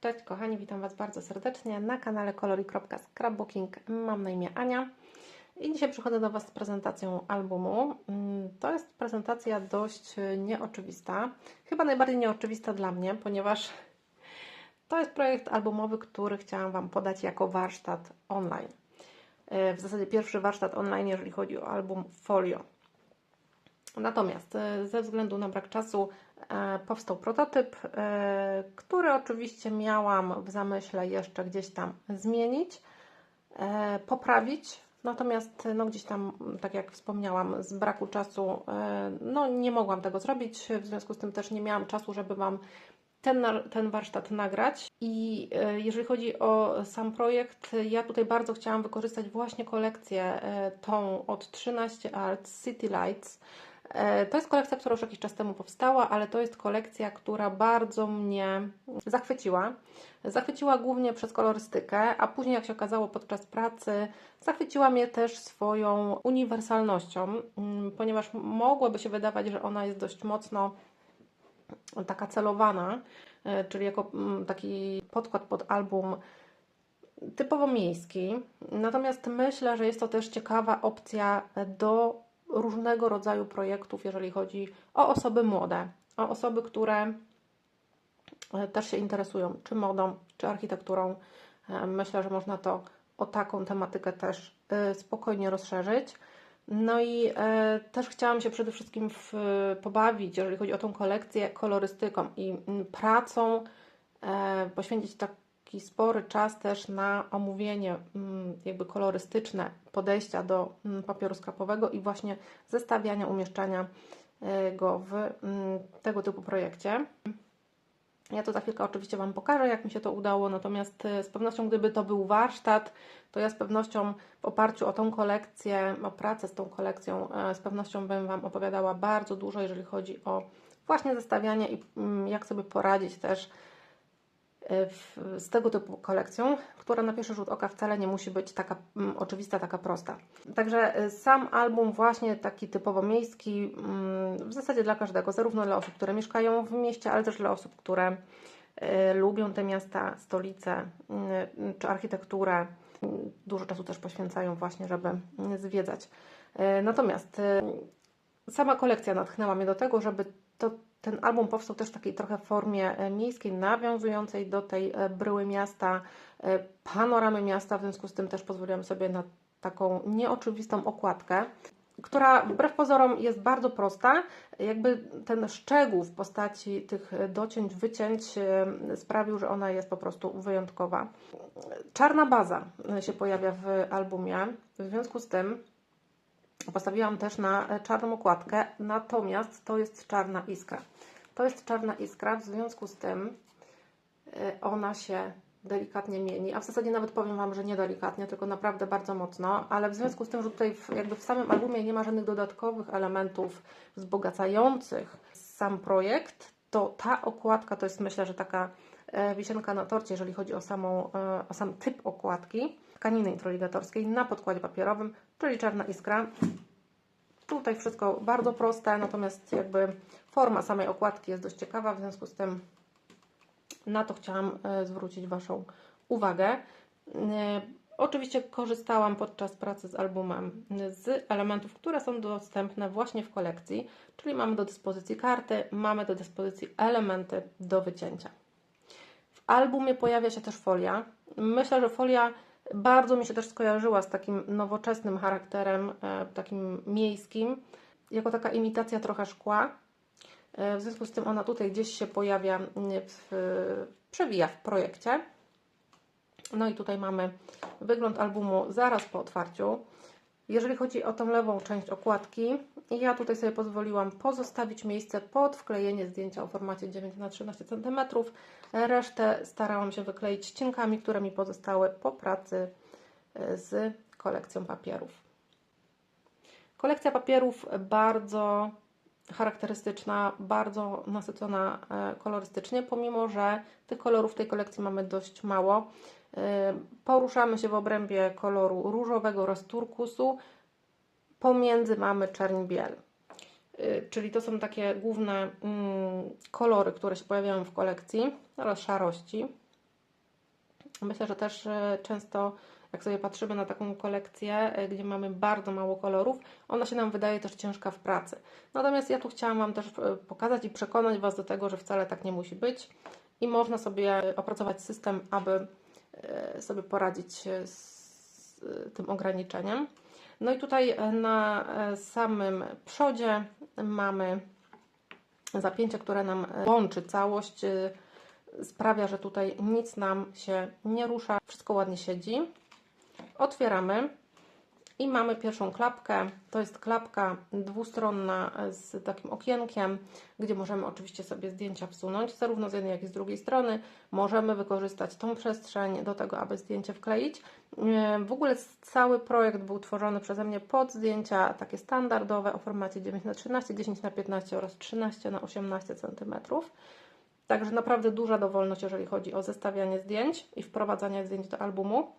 Cześć kochani, witam Was bardzo serdecznie na kanale kolori.scrapbooking. Mam na imię Ania i dzisiaj przychodzę do Was z prezentacją albumu. Mm, To jest prezentacja dość nieoczywista, chyba najbardziej nieoczywista dla mnie, ponieważ to jest projekt albumowy, który chciałam Wam podać jako warsztat online. E, W zasadzie pierwszy warsztat online, jeżeli chodzi o album Folio. Natomiast e, ze względu na brak czasu e, powstał prototyp, e, który oczywiście miałam w zamyśle jeszcze gdzieś tam zmienić, e, poprawić. Natomiast no gdzieś tam, tak jak wspomniałam, z braku czasu e, no nie mogłam tego zrobić. W związku z tym też nie miałam czasu, żeby Wam ten, ten warsztat nagrać. I e, jeżeli chodzi o sam projekt, ja tutaj bardzo chciałam wykorzystać właśnie kolekcję e, tą od 13 Arts City Lights. E, To jest kolekcja, która już jakiś czas temu powstała, ale to jest kolekcja, która bardzo mnie zachwyciła. Zachwyciła głównie przez kolorystykę, a później, jak się okazało podczas pracy, zachwyciła mnie też swoją uniwersalnością, mm, ponieważ mogłoby się wydawać, że ona jest dość mocno taka celowana, e, czyli jako mm, taki podkład pod album typowo miejski. Natomiast myślę, że jest to też ciekawa opcja do różnego rodzaju projektów, jeżeli chodzi o osoby młode, o osoby, które e, też się interesują czy modą, czy architekturą. E, Myślę, że można to o taką tematykę też e, spokojnie rozszerzyć. No i też chciałam się przede wszystkim w, pobawić, jeżeli chodzi o tą kolekcję, kolorystyką i pracą, poświęcić taki spory czas też na omówienie mm, jakby kolorystyczne podejścia do mm, papieru sklepowego i właśnie zestawiania, umieszczania e, go w mm, tego typu projekcie. Ja to za chwilkę oczywiście Wam pokażę, jak mi się to udało, natomiast e, z pewnością, gdyby to był warsztat, to ja z pewnością w oparciu o tą kolekcję, o pracę z tą kolekcją, e, z pewnością bym Wam opowiadała bardzo dużo, jeżeli chodzi o właśnie zestawianie i jak sobie poradzić też z tego typu kolekcją, która na pierwszy rzut oka wcale nie musi być taka mm, oczywista, taka prosta. Także e, sam album właśnie taki typowo miejski, mm, w zasadzie dla każdego, zarówno dla osób, które mieszkają w mieście, ale też dla osób, które e, lubią te miasta, stolice mm, czy architekturę. Dużo czasu też poświęcają właśnie, żeby zwiedzać. E, Natomiast e, sama kolekcja natchnęła mnie do tego, żeby to, ten album powstał też w takiej trochę formie e, miejskiej, nawiązującej do tej e, bryły miasta, e, panoramy miasta, w związku z tym też pozwoliłam sobie na taką nieoczywistą okładkę, która wbrew pozorom jest bardzo prosta. Jakby ten szczegół w postaci tych docięć, wycięć sprawił, że ona jest po prostu wyjątkowa. Czarna baza się pojawia w albumie, w związku z tym Postawiłam też na e, czarną okładkę, natomiast to jest czarna iskra. To jest czarna iskra, w związku z tym e, ona się delikatnie mieni, a w zasadzie nawet powiem Wam, że nie delikatnie, tylko naprawdę bardzo mocno, ale w związku z tym, że tutaj w, jakby w samym albumie nie ma żadnych dodatkowych elementów wzbogacających sam projekt, to ta okładka to jest myślę, że taka e, wisienka na torcie, jeżeli chodzi o, samą, o sam typ okładki tkaniny introligatorskiej na podkładzie papierowym, czyli czarna iskra. Tutaj wszystko bardzo proste, natomiast jakby forma samej okładki jest dość ciekawa, w związku z tym na to chciałam e, zwrócić Waszą uwagę. E, Oczywiście korzystałam podczas pracy z albumem z elementów, które są dostępne właśnie w kolekcji, czyli mamy do dyspozycji karty, mamy do dyspozycji elementy do wycięcia. W albumie pojawia się też folia. Myślę, że folia bardzo mi się też skojarzyła z takim nowoczesnym charakterem, e, takim miejskim, jako taka imitacja trochę szkła. E, W związku z tym ona tutaj gdzieś się pojawia, m, w, przewija w projekcie. No i tutaj mamy wygląd albumu zaraz po otwarciu. Jeżeli chodzi o tą lewą część okładki, ja tutaj sobie pozwoliłam pozostawić miejsce pod wklejenie zdjęcia o formacie 9 na 13 cm. Resztę starałam się wykleić ścinkami, które mi pozostały po pracy e, z kolekcją papierów. Kolekcja papierów bardzo charakterystyczna, bardzo nasycona e, kolorystycznie, pomimo że tych kolorów w tej kolekcji mamy dość mało. E, Poruszamy się w obrębie koloru różowego oraz turkusu. Pomiędzy mamy czerń biel. Y, Czyli to są takie główne mm, kolory, które się pojawiają w kolekcji oraz szarości. Myślę, że też e, często, jak sobie patrzymy na taką kolekcję, gdzie mamy bardzo mało kolorów, ona się nam wydaje też ciężka w pracy. Natomiast ja tu chciałam Wam też pokazać i przekonać Was do tego, że wcale tak nie musi być i można sobie opracować system, aby sobie poradzić e, z e, tym ograniczeniem. No i tutaj e, na e, samym przodzie mamy zapięcie, które nam e, łączy całość, e, sprawia, że tutaj nic nam się nie rusza, wszystko ładnie siedzi. Otwieramy i mamy pierwszą klapkę. To jest klapka dwustronna z takim okienkiem, gdzie możemy oczywiście sobie zdjęcia wsunąć, zarówno z jednej, jak i z drugiej strony. Możemy wykorzystać tą przestrzeń do tego, aby zdjęcie wkleić. E, W ogóle cały projekt był tworzony przeze mnie pod zdjęcia takie standardowe o formacie 9x13, 10x15 oraz 13x18 cm. Także naprawdę duża dowolność, jeżeli chodzi o zestawianie zdjęć i wprowadzanie zdjęć do albumu.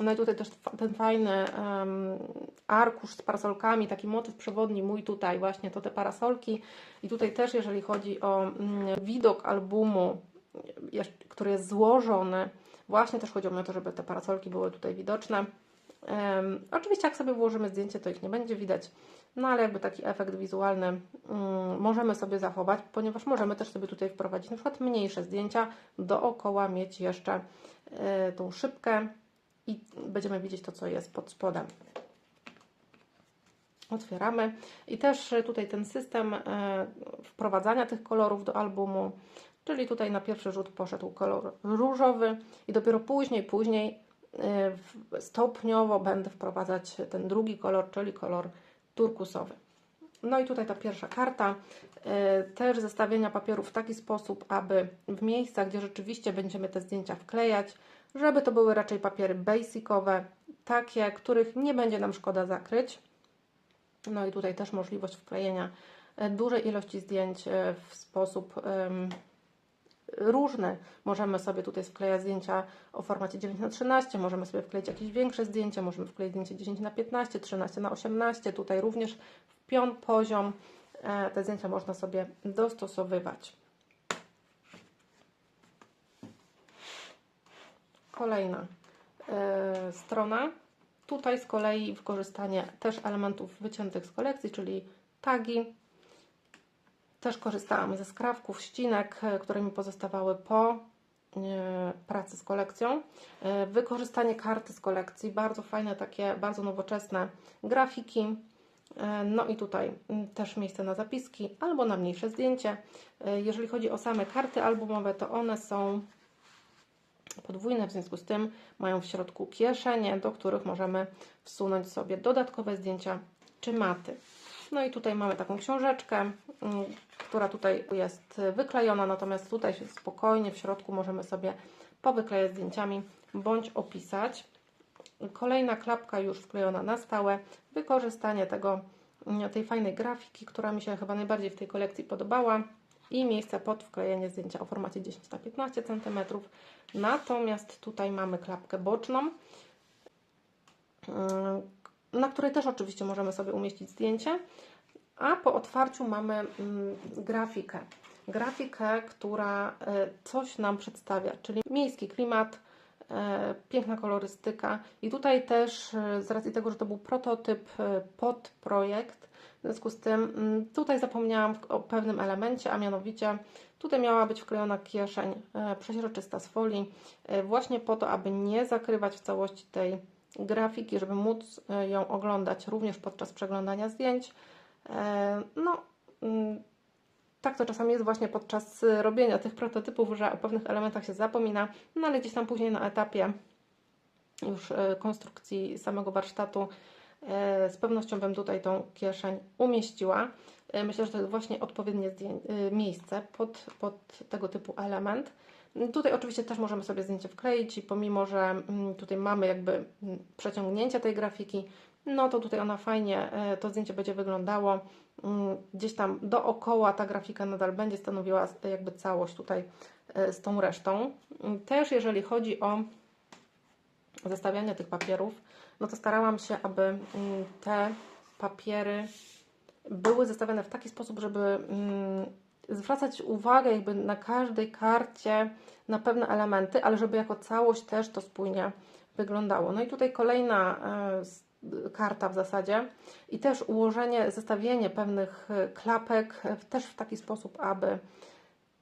No i tutaj też ten fajny em, arkusz z parasolkami, taki motyw przewodni mój tutaj właśnie to te parasolki. I tutaj też jeżeli chodzi o mm, widok albumu, który jest złożony, właśnie też chodziło mi o to, żeby te parasolki były tutaj widoczne. Em, oczywiście jak sobie włożymy zdjęcie, to ich nie będzie widać, no ale jakby taki efekt wizualny mm, możemy sobie zachować, ponieważ możemy też sobie tutaj wprowadzić na przykład mniejsze zdjęcia, dookoła mieć jeszcze y, tą szybkę i będziemy widzieć to, co jest pod spodem. Otwieramy i też y, tutaj ten system y, wprowadzania tych kolorów do albumu, czyli tutaj na pierwszy rzut poszedł kolor różowy i dopiero później, później w- stopniowo będę wprowadzać ten drugi kolor, czyli kolor turkusowy. No i tutaj ta pierwsza karta, też zestawienia papieru w taki sposób, aby w miejscach, gdzie rzeczywiście będziemy te zdjęcia wklejać, żeby to były raczej papiery basicowe, takie, których nie będzie nam szkoda zakryć. No i tutaj też możliwość wklejenia e, dużej ilości zdjęć e, w sposób em, różny. Możemy sobie tutaj wklejać zdjęcia o formacie 9 na 13 możemy sobie wkleić jakieś większe zdjęcie, możemy wkleić zdjęcie 10 na 15 13 na 18 Tutaj również w pion poziom e, te zdjęcia można sobie dostosowywać. Kolejna e, strona. Tutaj z kolei wykorzystanie też elementów wyciętych z kolekcji, czyli tagi. Też korzystałam ze skrawków, ścinek, e, które mi pozostawały po e, pracy z kolekcją. E, Wykorzystanie karty z kolekcji, bardzo fajne, takie bardzo nowoczesne grafiki. No i tutaj też miejsce na zapiski albo na mniejsze zdjęcie. Jeżeli chodzi o same karty albumowe, to one są podwójne, w związku z tym mają w środku kieszenie, do których możemy wsunąć sobie dodatkowe zdjęcia czy maty. No i tutaj mamy taką książeczkę, mm, która tutaj jest wyklejona, natomiast tutaj spokojnie w środku możemy sobie powyklejać zdjęciami bądź opisać. Kolejna klapka już wklejona na stałe. Wykorzystanie tego, mm, tej fajnej grafiki, która mi się chyba najbardziej w tej kolekcji podobała i miejsce pod wklejenie zdjęcia o formacie 10 na 15 cm. Natomiast tutaj mamy klapkę boczną, yy, na której też oczywiście możemy sobie umieścić zdjęcie, a po otwarciu mamy mm, grafikę. Grafikę, która y, coś nam przedstawia, czyli miejski klimat, e, piękna kolorystyka i tutaj też e, z racji tego, że to był prototyp pod projekt, w związku z tym mm, tutaj zapomniałam o pewnym elemencie, a mianowicie tutaj miała być wklejona kieszeń e, przeźroczysta z folii, e, właśnie po to, aby nie zakrywać w całości tej grafiki, żeby móc e, ją oglądać również podczas przeglądania zdjęć. No, mm, tak to czasami jest właśnie podczas robienia tych prototypów, że o pewnych elementach się zapomina, no ale gdzieś tam później na etapie już konstrukcji samego warsztatu z pewnością bym tutaj tą kieszeń umieściła. Y, Myślę, że to jest właśnie odpowiednie y, miejsce pod, pod tego typu element. Y, Tutaj oczywiście też możemy sobie zdjęcie wkleić i pomimo, że mm, tutaj mamy jakby mm, przeciągnięcie tej grafiki, no to tutaj ona fajnie, to zdjęcie będzie wyglądało. Mm, Gdzieś tam dookoła ta grafika nadal będzie stanowiła jakby całość tutaj z tą resztą. Mm, Też jeżeli chodzi o zestawianie tych papierów, no to starałam się, aby mm, te papiery były zestawione w taki sposób, żeby mm, zwracać uwagę jakby na każdej karcie na pewne elementy, ale żeby jako całość też to spójnie wyglądało. No i tutaj kolejna e, karta w zasadzie i też ułożenie, zestawienie pewnych e, klapek e, też w taki sposób, aby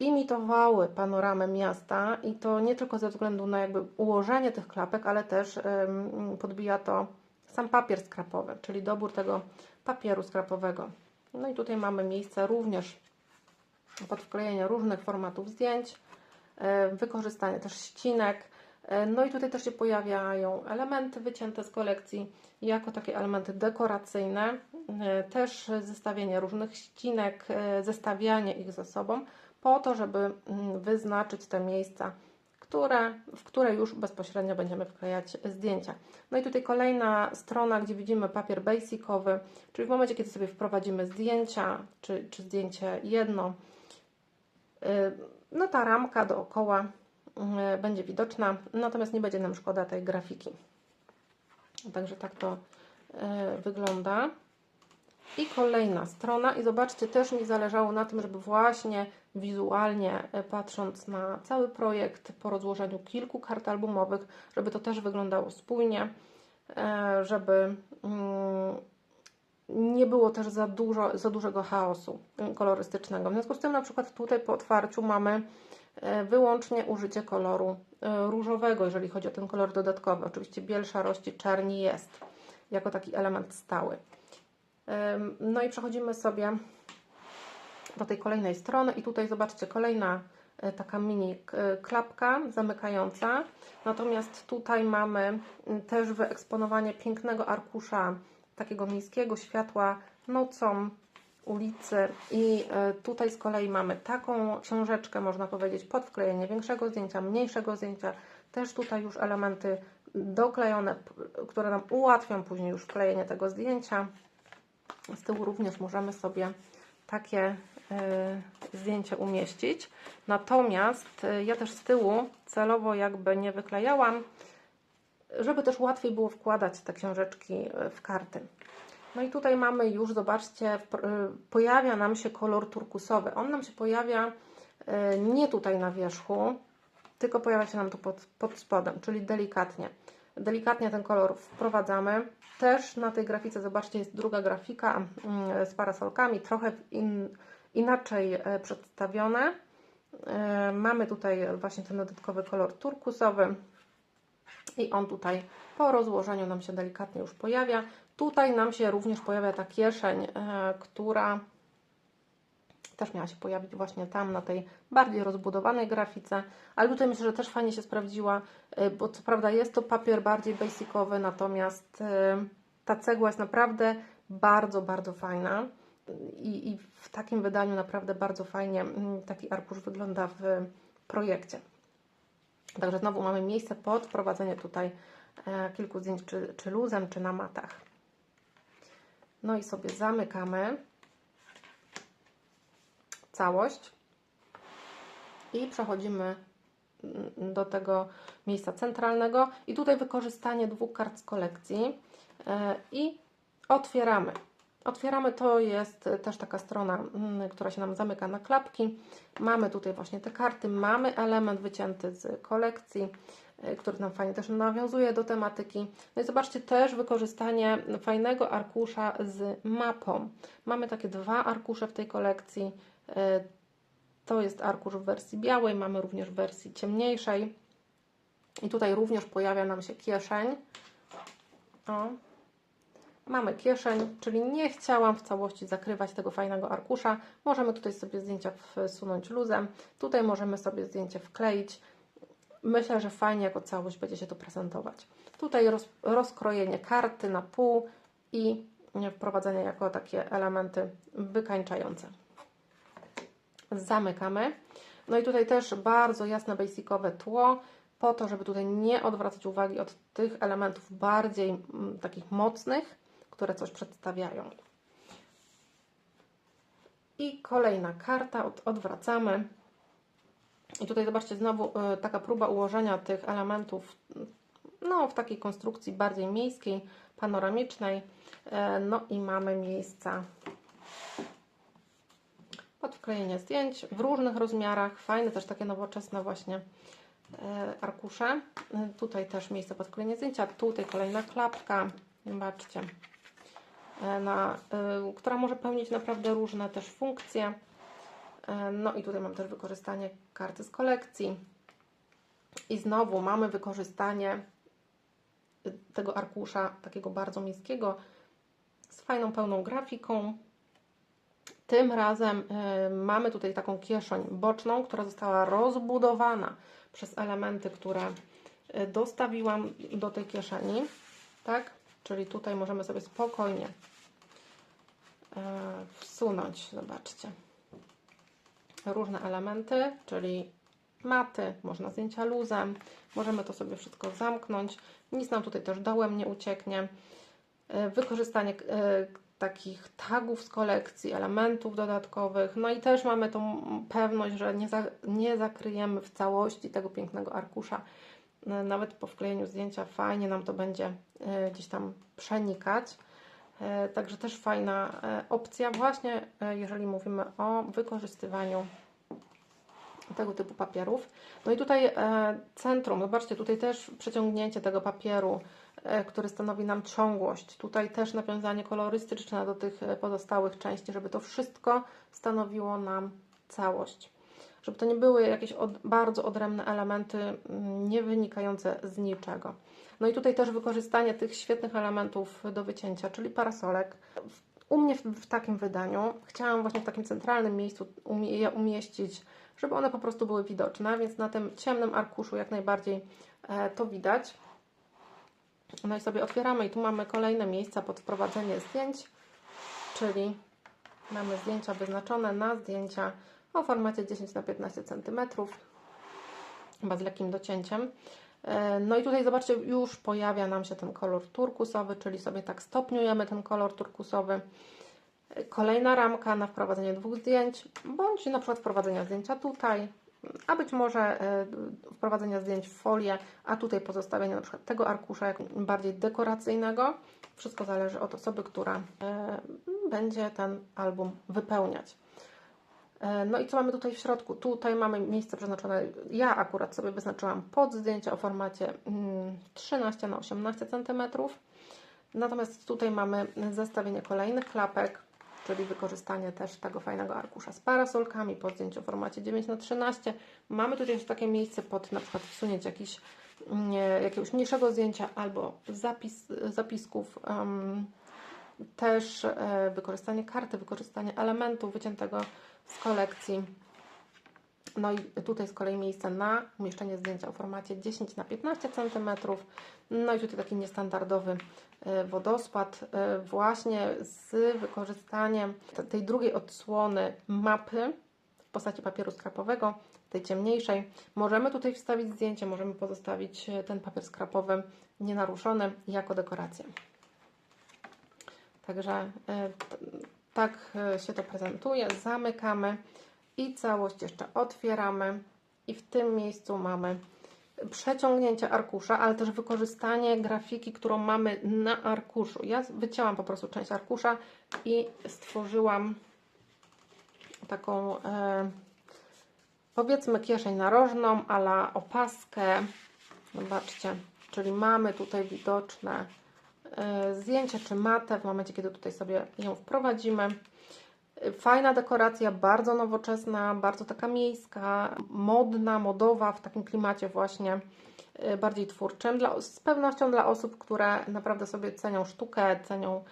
imitowały panoramę miasta i to nie tylko ze względu na jakby ułożenie tych klapek, ale też podbija to sam papier skrapowy, czyli dobór tego papieru skrapowego. No i tutaj mamy miejsce również pod wklejenie różnych formatów zdjęć, e, wykorzystanie też ścinek. E, No i tutaj też się pojawiają elementy wycięte z kolekcji jako takie elementy dekoracyjne, e, też zestawienie różnych ścinek, zestawianie ich ze sobą po to, żeby mm, wyznaczyć te miejsca, które, w które już bezpośrednio będziemy wklejać zdjęcia. No i tutaj kolejna strona, gdzie widzimy papier basicowy, czyli w momencie, kiedy sobie wprowadzimy zdjęcia, czy, czy zdjęcie jedno, y, no ta ramka dookoła y, będzie widoczna, natomiast nie będzie nam szkoda tej grafiki. Także tak to y, wygląda. I kolejna strona, i zobaczcie, też mi zależało na tym, żeby właśnie wizualnie, e, patrząc na cały projekt po rozłożeniu kilku kart albumowych, żeby to też wyglądało spójnie, e, żeby mm, nie było też za, dużo, za dużego chaosu mm, kolorystycznego. W związku z tym, na przykład tutaj po otwarciu mamy e, wyłącznie użycie koloru różowego, jeżeli chodzi o ten kolor dodatkowy. Oczywiście biel szarości czerni jest jako taki element stały. No i przechodzimy sobie do tej kolejnej strony i tutaj zobaczcie kolejna e, taka mini e, klapka zamykająca. Natomiast tutaj mamy też wyeksponowanie pięknego arkusza takiego miejskiego światła nocą ulicy i e, tutaj z kolei mamy taką książeczkę, można powiedzieć, pod wklejenie większego zdjęcia, mniejszego zdjęcia. Też tutaj już elementy doklejone, które nam ułatwią później już wklejenie tego zdjęcia. Z tyłu również możemy sobie takie y, zdjęcie umieścić. Natomiast y, ja też z tyłu celowo jakby nie wyklejałam, żeby też łatwiej było wkładać te książeczki y, w karty. No i tutaj mamy już, zobaczcie, pojawia nam się kolor turkusowy. On nam się pojawia nie tutaj na wierzchu, tylko pojawia się nam tu pod, pod spodem, czyli delikatnie. Delikatnie ten kolor wprowadzamy. Też na tej grafice, zobaczcie, jest druga grafika mm, z parasolkami, trochę in, inaczej e, przedstawione. E, Mamy tutaj właśnie ten dodatkowy kolor turkusowy i on tutaj po rozłożeniu nam się delikatnie już pojawia. Tutaj nam się również pojawia ta kieszeń, e, która też miała się pojawić właśnie tam na tej bardziej rozbudowanej grafice, ale tutaj myślę, że też fajnie się sprawdziła, y, bo co prawda jest to papier bardziej basicowy, natomiast y, ta cegła jest naprawdę bardzo, bardzo fajna i, i w takim wydaniu naprawdę bardzo fajnie mm, taki arkusz wygląda w projekcie. Także znowu mamy miejsce pod wprowadzenie tutaj e, kilku zdjęć, czy, czy luzem, czy na matach. No i sobie zamykamy całość i przechodzimy mm, do tego miejsca centralnego i tutaj wykorzystanie dwóch kart z kolekcji e, i otwieramy. Otwieramy to jest też taka strona, mm, która się nam zamyka na klapki. Mamy tutaj właśnie te karty, mamy element wycięty z kolekcji, e, który nam fajnie też nawiązuje do tematyki. No i zobaczcie też wykorzystanie fajnego arkusza z mapą. Mamy takie dwa arkusze w tej kolekcji. E, To jest arkusz w wersji białej, mamy również w wersji ciemniejszej. I tutaj również pojawia nam się kieszeń. O. Mamy kieszeń, czyli nie chciałam w całości zakrywać tego fajnego arkusza. Możemy tutaj sobie zdjęcia wsunąć luzem. Tutaj możemy sobie zdjęcie wkleić. Myślę, że fajnie jako całość będzie się to prezentować. Tutaj roz, rozkrojenie karty na pół i wprowadzenie jako takie elementy wykańczające. Zamykamy. No i tutaj też bardzo jasne, basicowe tło, po to, żeby tutaj nie odwracać uwagi od tych elementów bardziej mm, takich mocnych, które coś przedstawiają. I kolejna karta, od, odwracamy. I tutaj zobaczcie, znowu y, taka próba ułożenia tych elementów no, w takiej konstrukcji bardziej miejskiej, panoramicznej. E, No i mamy miejsca pod wklejeniem klejenie zdjęć w różnych rozmiarach. Fajne, też takie nowoczesne właśnie e, arkusze. Tutaj też miejsce pod klejenie zdjęcia. Tutaj kolejna klapka. Zobaczcie. E, Na, e, która może pełnić naprawdę różne też funkcje. No i tutaj mam też wykorzystanie karty z kolekcji. I znowu mamy wykorzystanie tego arkusza takiego bardzo miejskiego z fajną, pełną grafiką. Tym razem y, mamy tutaj taką kieszeń boczną, która została rozbudowana przez elementy, które y, dostawiłam do tej kieszeni. Tak? Czyli tutaj możemy sobie spokojnie y, wsunąć, zobaczcie, różne elementy, czyli maty, można zdjęcia luzem, możemy to sobie wszystko zamknąć, nic nam tutaj też dołem nie ucieknie. Wykorzystanie takich tagów z kolekcji, elementów dodatkowych, no i też mamy tą pewność, że nie, za, nie zakryjemy w całości tego pięknego arkusza. E, Nawet po wklejeniu zdjęcia fajnie nam to będzie e, gdzieś tam przenikać. E, Także też fajna opcja właśnie, jeżeli mówimy o wykorzystywaniu tego typu papierów. No i tutaj centrum, zobaczcie, tutaj też przeciągnięcie tego papieru, który stanowi nam ciągłość. Tutaj też nawiązanie kolorystyczne do tych e, pozostałych części, żeby to wszystko stanowiło nam całość. Żeby to nie były jakieś od, bardzo odrębne elementy, mm, nie wynikające z niczego. No i tutaj też wykorzystanie tych świetnych elementów do wycięcia, czyli parasolek. U mnie w, w takim wydaniu chciałam właśnie w takim centralnym miejscu umie, je umieścić, żeby one po prostu były widoczne, więc na tym ciemnym arkuszu jak najbardziej e, to widać. No i sobie otwieramy i tu mamy kolejne miejsca pod wprowadzenie zdjęć, czyli mamy zdjęcia wyznaczone na zdjęcia o formacie 10 na 15 cm, chyba z lekkim docięciem. E, No i tutaj zobaczcie, już pojawia nam się ten kolor turkusowy, czyli sobie tak stopniujemy ten kolor turkusowy. E, Kolejna ramka na wprowadzenie dwóch zdjęć, bądź na przykład wprowadzenia zdjęcia tutaj, a być może e, wprowadzenia zdjęć w folię, a tutaj pozostawienie na przykład tego arkusza bardziej dekoracyjnego. Wszystko zależy od osoby, która e, będzie ten album wypełniać. E, No i co mamy tutaj w środku? Tutaj mamy miejsce przeznaczone, ja akurat sobie wyznaczyłam pod zdjęcia o formacie mm, 13 na 18 cm. Natomiast tutaj mamy zestawienie kolejnych klapek, czyli wykorzystanie też tego fajnego arkusza z parasolkami pod zdjęcie o formacie 9 na 13 Mamy tutaj jeszcze takie miejsce pod na przykład wsunięcie jakiś, jakiegoś mniejszego zdjęcia albo zapis, zapisków. em, też e, wykorzystanie karty, wykorzystanie elementu wyciętego z kolekcji. No i tutaj z kolei miejsce na umieszczenie zdjęcia o formacie 10 na 15 cm. No i tutaj taki niestandardowy e, wodospad, e, właśnie z wykorzystaniem te- tej drugiej odsłony mapy w postaci papieru skrapowego, tej ciemniejszej. Możemy tutaj wstawić zdjęcie, możemy pozostawić e, ten papier skrapowy nienaruszony jako dekorację. Także tak się to prezentuje. Zamykamy i całość jeszcze otwieramy. I w tym miejscu mamy przeciągnięcie arkusza, ale też wykorzystanie grafiki, którą mamy na arkuszu. Ja wycięłam po prostu część arkusza i stworzyłam taką e, powiedzmy kieszeń narożną, ala opaskę. Zobaczcie, czyli mamy tutaj widoczne e, zdjęcie czy matę w momencie, kiedy tutaj sobie ją wprowadzimy. Fajna dekoracja, bardzo nowoczesna, bardzo taka miejska, modna, modowa, w takim klimacie właśnie e, bardziej twórczym. Dla, z pewnością dla osób, które naprawdę sobie cenią sztukę, cenią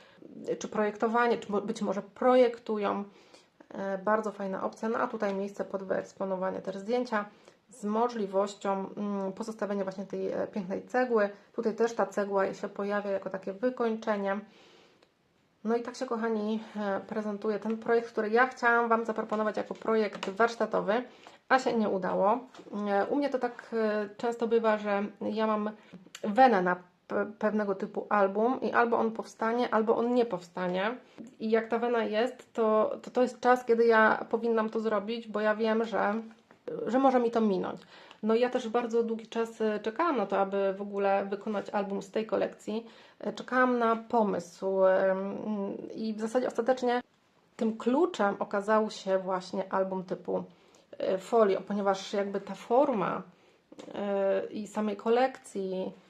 e, czy projektowanie, czy być może projektują. E, Bardzo fajna opcja. No a tutaj miejsce pod wyeksponowanie też zdjęcia z możliwością mm, pozostawienia właśnie tej e, pięknej cegły. Tutaj też ta cegła się pojawia jako takie wykończenie. No i tak się, kochani, e, prezentuje ten projekt, który ja chciałam Wam zaproponować jako projekt warsztatowy, a się nie udało. E, U mnie to tak e, często bywa, że ja mam wenę na pe- pewnego typu album i albo on powstanie, albo on nie powstanie. I jak ta wena jest, to to, to jest czas, kiedy ja powinnam to zrobić, bo ja wiem, że, że może mi to minąć. No ja też bardzo długi czas e, czekałam na to, aby w ogóle wykonać album z tej kolekcji. E, Czekałam na pomysł em, i w zasadzie ostatecznie tym kluczem okazał się właśnie album typu e, folio, ponieważ jakby ta forma e, i samej kolekcji e,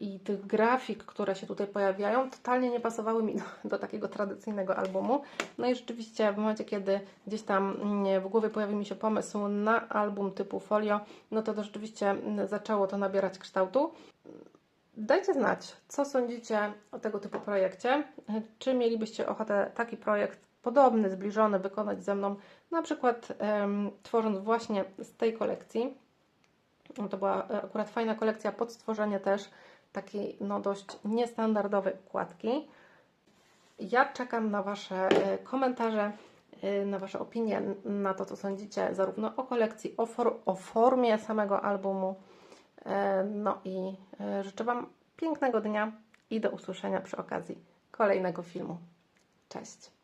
i tych grafik, które się tutaj pojawiają, totalnie nie pasowały mi do, do takiego tradycyjnego albumu. No i rzeczywiście w momencie, kiedy gdzieś tam mm, w głowie pojawił mi się pomysł na album typu folio, no to, to rzeczywiście mm, zaczęło to nabierać kształtu. Dajcie znać, co sądzicie o tego typu projekcie. Czy mielibyście ochotę taki projekt podobny, zbliżony wykonać ze mną, na przykład tworząc właśnie z tej kolekcji. No To była e, akurat fajna kolekcja pod stworzenie też takiej no, dość niestandardowej układki. Ja czekam na Wasze e, komentarze, e, na Wasze opinie, na to, co sądzicie zarówno o kolekcji, o, for, o formie samego albumu. No i życzę Wam pięknego dnia i do usłyszenia przy okazji kolejnego filmu. Cześć!